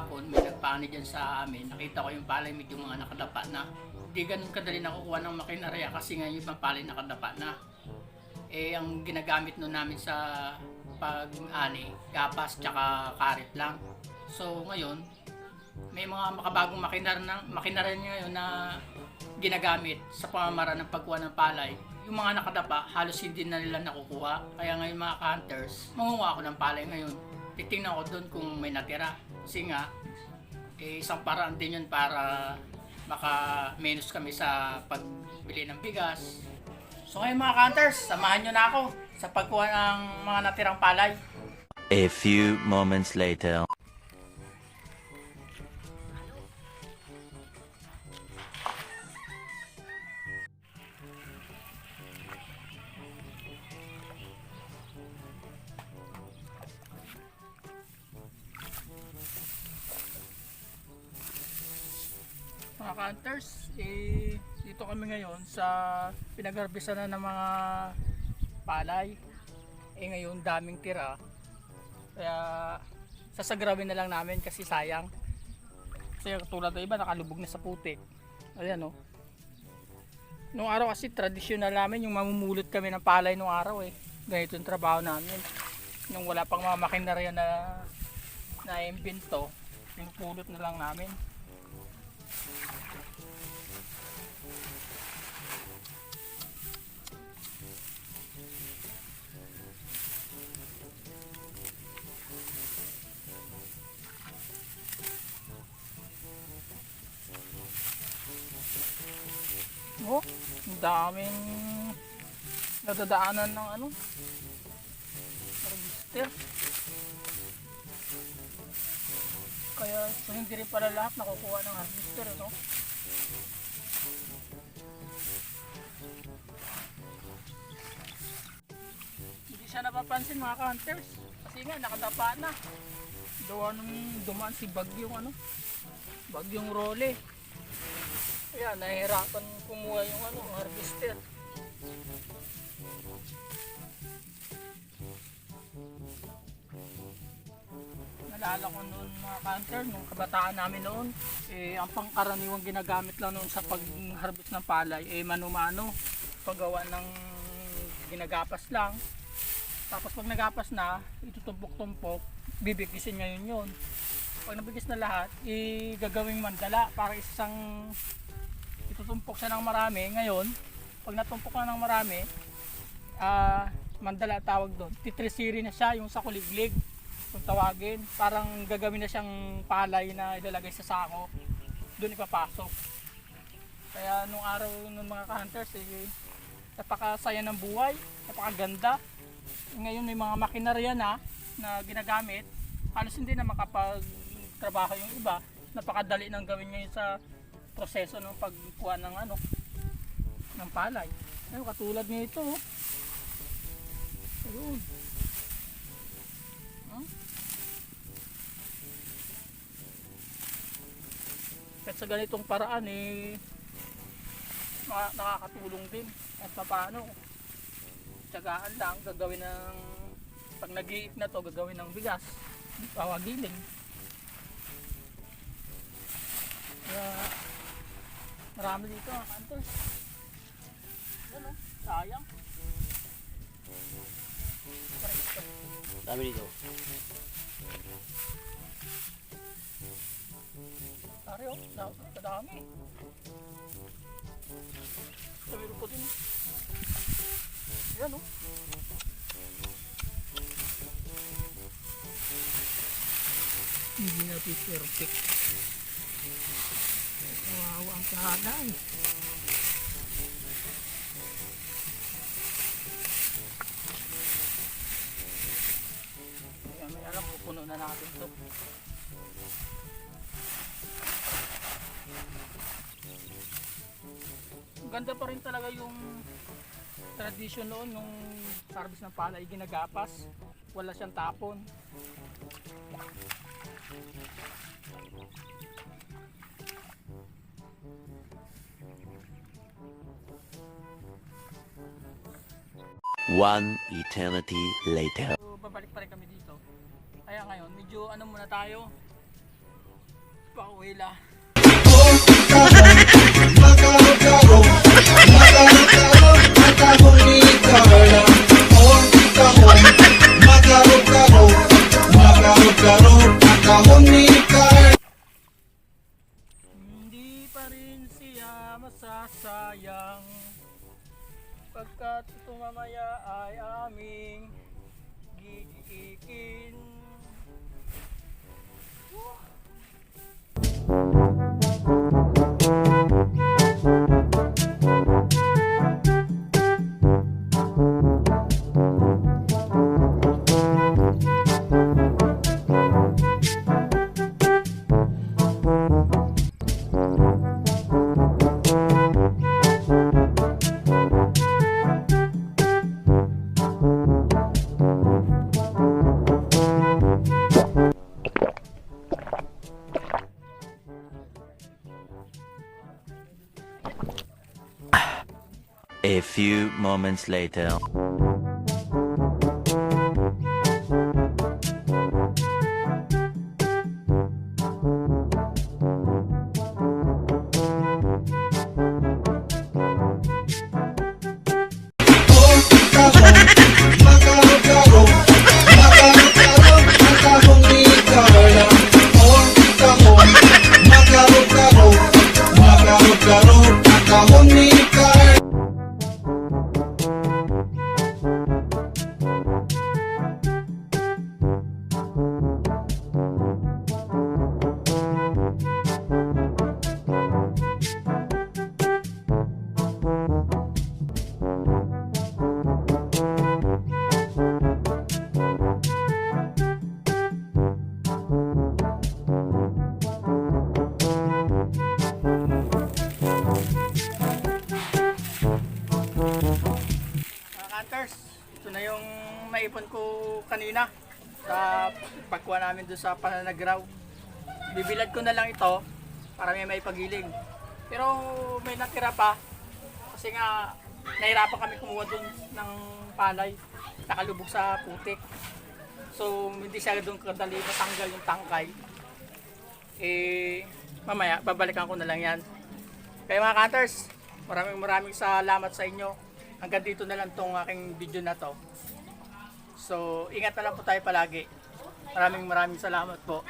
kahapon, may nagpaani dyan sa amin. Nakita ko yung palay medyo mga nakadapa na. Hindi ganun kadali nakukuha ng makinarya kasi nga yung palay nakadapa na. Eh, ang ginagamit nun namin sa pag-ani, gapas tsaka karit lang. So, ngayon, may mga makabagong makinar na, makinarya ngayon na ginagamit sa pamamaraan ng pagkuha ng palay. Yung mga nakadapa, halos hindi na nila nakukuha. Kaya ngayon mga hunters, mangunguha ako ng palay ngayon. Titingnan ko doon kung may natira. Kasi nga, eh, isang paraan din yun para maka menos kami sa pagbili ng bigas. So ngayon mga hunters, samahan nyo na ako sa pagkuha ng mga natirang palay. A few moments later. Mga hunters, eh, dito kami ngayon sa pinagarbisa na ng mga palay. Eh ngayon daming tira. Kaya sasagrawin na lang namin kasi sayang. Kasi tulad ng iba nakalubog na sa putik. Ayan oh. Nung araw kasi tradisyonal namin yung mamumulot kami ng palay nung araw eh. Ganito yung trabaho namin. Nung wala pang mga makinarya na na imbento, pinupulot na lang namin. Oh, ang daming nadadaanan ng ano. Register. Kaya so hindi rin pala lahat nakukuha ng harvester, no? Hindi siya napapansin mga hunters. Kasi nga nakadapa na. Nung dumaan si Bagyong ano. Bagyong Role. Kaya nahihirapan kumuha yung ano, harvester. Nalala ko noon mga counter, nung kabataan namin noon, eh, ang pangkaraniwang ginagamit lang noon sa pag-harvest ng palay, eh mano-mano, paggawa ng ginagapas lang. Tapos pag nagapas na, itutumpok-tumpok, bibigisin ngayon yun. Pag nabigis na lahat, igagawing mandala para isang itutumpok siya ng marami. Ngayon, pag natumpok na ng marami, ah mandala tawag doon. Titrisiri na siya, yung sa kuliglig, kung tawagin. Parang gagawin na siyang palay na ilalagay sa sako. Doon ipapasok. Kaya nung araw ng mga ka-hunters, eh, napakasaya ng buhay, napakaganda. Ngayon may mga makinarya na na ginagamit, halos hindi na makapagtrabaho yung iba. Napakadali nang gawin ngayon sa proseso ng pagkuha ng ano ng palay. Ayun, katulad nito. oh. Ayun. Huh? Kahit sa ganitong paraan eh nakakatulong din at paano tsagaan lang gagawin ng pag nag na to gagawin ng bigas pawagiling kaya marami dito mga kantos yan o sayang Presto. Dami dito. Pare oh, da- kadami. Sabi ko din. Yan oh. Hindi natin perfect. Kahanan. Kaya may alam, pupuno na natin to. Ganda pa rin talaga yung tradition noon nung service ng palay ginagapas. Wala siyang tapon. One eternity later. So, babalik pa rin kami dito. Kaya ngayon, medyo ano muna tayo. Pauwila. Hindi pa rin siya masasayang Pagkat ito mamaya ay aming gigiikin few moments later. Maipon ko kanina sa pagkuha namin doon sa pananagraw. Bibilad ko na lang ito para may maipagiling. Pero may natira pa kasi nga nahirapan kami kumuha doon ng palay. Nakalubog sa putik. So hindi siya doon kadali matanggal yung tangkay. Eh mamaya babalikan ko na lang yan. Kaya mga Hunters, maraming maraming salamat sa inyo. Hanggang dito na lang tong aking video na to. So, ingat na lang po tayo palagi. Maraming maraming salamat po.